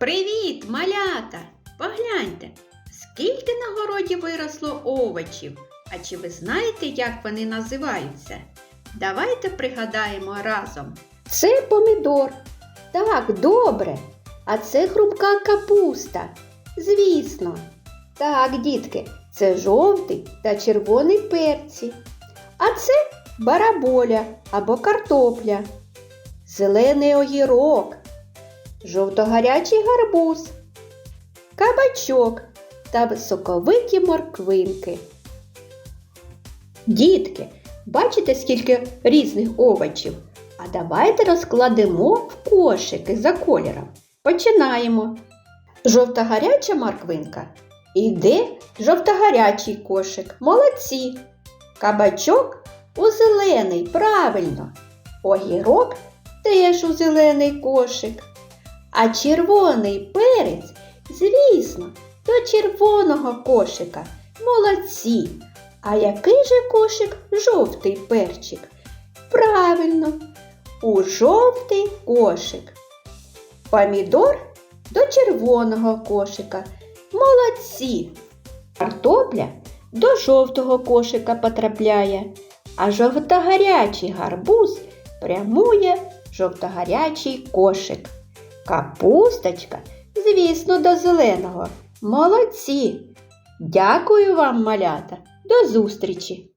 Привіт, малята! Погляньте, скільки на городі виросло овочів. А чи ви знаєте, як вони називаються? Давайте пригадаємо разом. Це помідор. Так, добре. А це хрупка капуста. Звісно. Так, дітки, це жовтий та червоний перці. А це бараболя або картопля. Зелений огірок, жовтогарячий гарбуз, кабачок та соковиті морквинки. Дітки, бачите, скільки різних овочів? А давайте розкладемо в кошики за кольором. Починаємо. Жовтогаряча морквинка. Іде жовтогарячий кошик. Молодці. Кабачок у зелений, правильно. Огірок теж у зелений кошик. А червоний перець, звісно, до червоного кошика. Молодці. А який же кошик жовтий перчик? Правильно, у жовтий кошик. Помідор до червоного кошика. Молодці. Картопля до жовтого кошика потрапляє, а жовтогарячий гарбуз прямує жовтогарячий кошик. Капусточка, звісно, до зеленого. Молодці. Дякую вам, малята. До зустрічі!